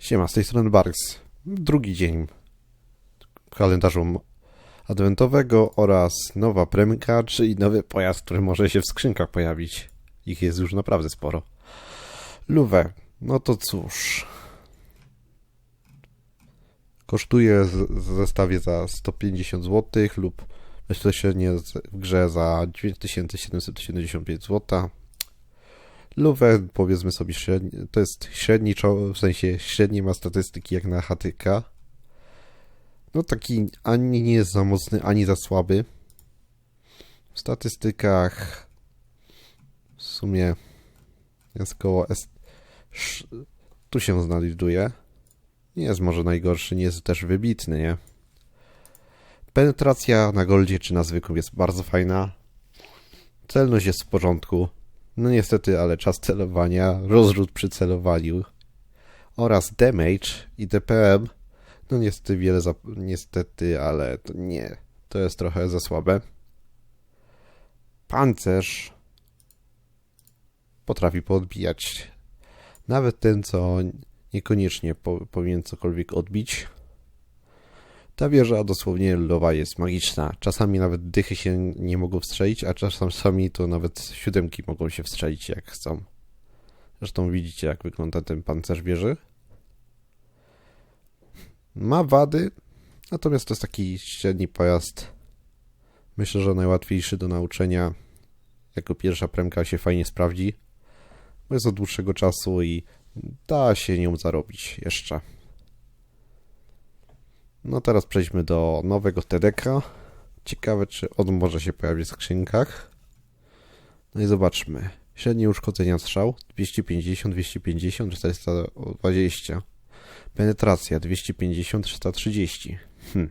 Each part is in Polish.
Siema, z tej strony Barks. Drugi dzień kalendarzu adwentowego oraz nowa premka, czyli nowy pojazd, który może się w skrzynkach pojawić. Ich jest już naprawdę sporo. Luwę. No to cóż. Kosztuje w zestawie za 150 zł lub bezpośrednio w grze za 9775 zł. Luwę, powiedzmy sobie, średni, to jest średni, w sensie średni ma statystyki jak na HTK. No taki ani nie jest za mocny, ani za słaby. W statystykach w sumie jest koło S... Tu się znajduje. Nie jest może najgorszy, nie jest też wybitny, nie? Penetracja na goldzie czy na zwykłym jest bardzo fajna. Celność jest w porządku. No niestety, ale czas celowania, rozrzut przy celowaniu oraz damage i DPM. No niestety wiele za... niestety, ale to nie. To jest trochę za słabe. Pancerz potrafi podbijać. Nawet ten, co niekoniecznie po, powinien cokolwiek odbić. Ta wieża dosłownie lowa jest magiczna. Czasami nawet dychy się nie mogą wstrzelić, a czasami to nawet siódemki mogą się wstrzelić jak chcą. Zresztą widzicie jak wygląda ten pancerz wieży. Ma wady, natomiast to jest taki średni pojazd. Myślę, że najłatwiejszy do nauczenia. Jako pierwsza premka się fajnie sprawdzi. Bo jest od dłuższego czasu i da się nią zarobić jeszcze. No teraz przejdźmy do nowego TDK. Ciekawe, czy on może się pojawić w skrzynkach. No i zobaczmy. Średnie uszkodzenia strzał 250, 250, 420. Penetracja 250, 330. Hm.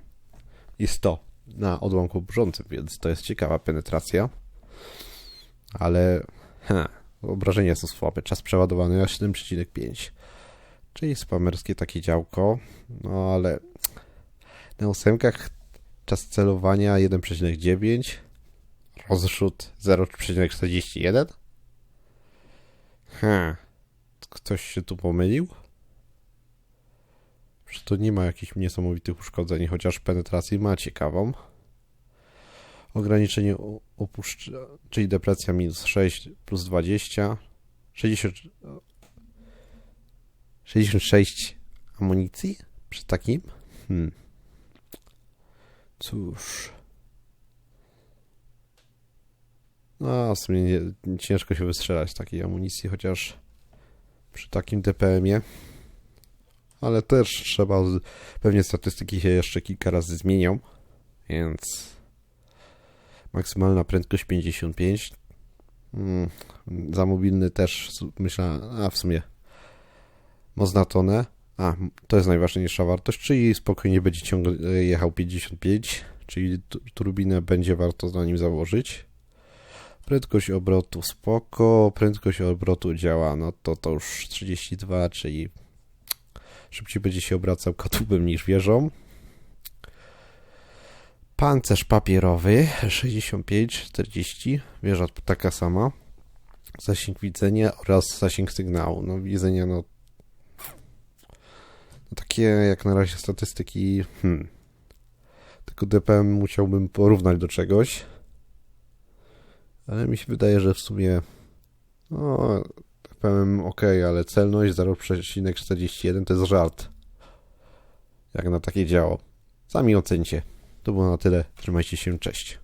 I 100 na odłamku burzącym, więc to jest ciekawa penetracja. Ale he, obrażenia są słabe. Czas przeładowany 7,5. Czyli spamerskie takie działko. No ale na ósemkach czas celowania 1,9, rozrzut 0,41. Ha, ktoś się tu pomylił? Że to nie ma jakichś niesamowitych uszkodzeń, chociaż penetracji ma ciekawą. Ograniczenie opuszcz... czyli depresja minus 6 plus 20, 60... 66 amunicji przy takim? Hmm. Cóż. No, w sumie nie, ciężko się wystrzelać takiej amunicji, chociaż przy takim DPM-ie. Ale też trzeba. Pewnie statystyki się jeszcze kilka razy zmienią, więc. Maksymalna prędkość 55. Mm, za mobilny też myślę, a w sumie. Moc na tonę. A, to jest najważniejsza wartość, czyli spokojnie będzie ciągle jechał 55, czyli tu- turbinę będzie warto na nim założyć. Prędkość obrotu spoko, prędkość obrotu działa, no to to już 32, czyli szybciej będzie się obracał katubem niż wieżą. Pancerz papierowy 65, 40, wieża taka sama. Zasięg widzenia oraz zasięg sygnału. No widzenia no takie jak na razie statystyki. Hmm. Tylko DPM musiałbym porównać do czegoś. Ale mi się wydaje, że w sumie. No, DPM ok, ale celność 0,41 to jest żart. Jak na takie działo. Sami ocencie. To było na tyle. Trzymajcie się, cześć.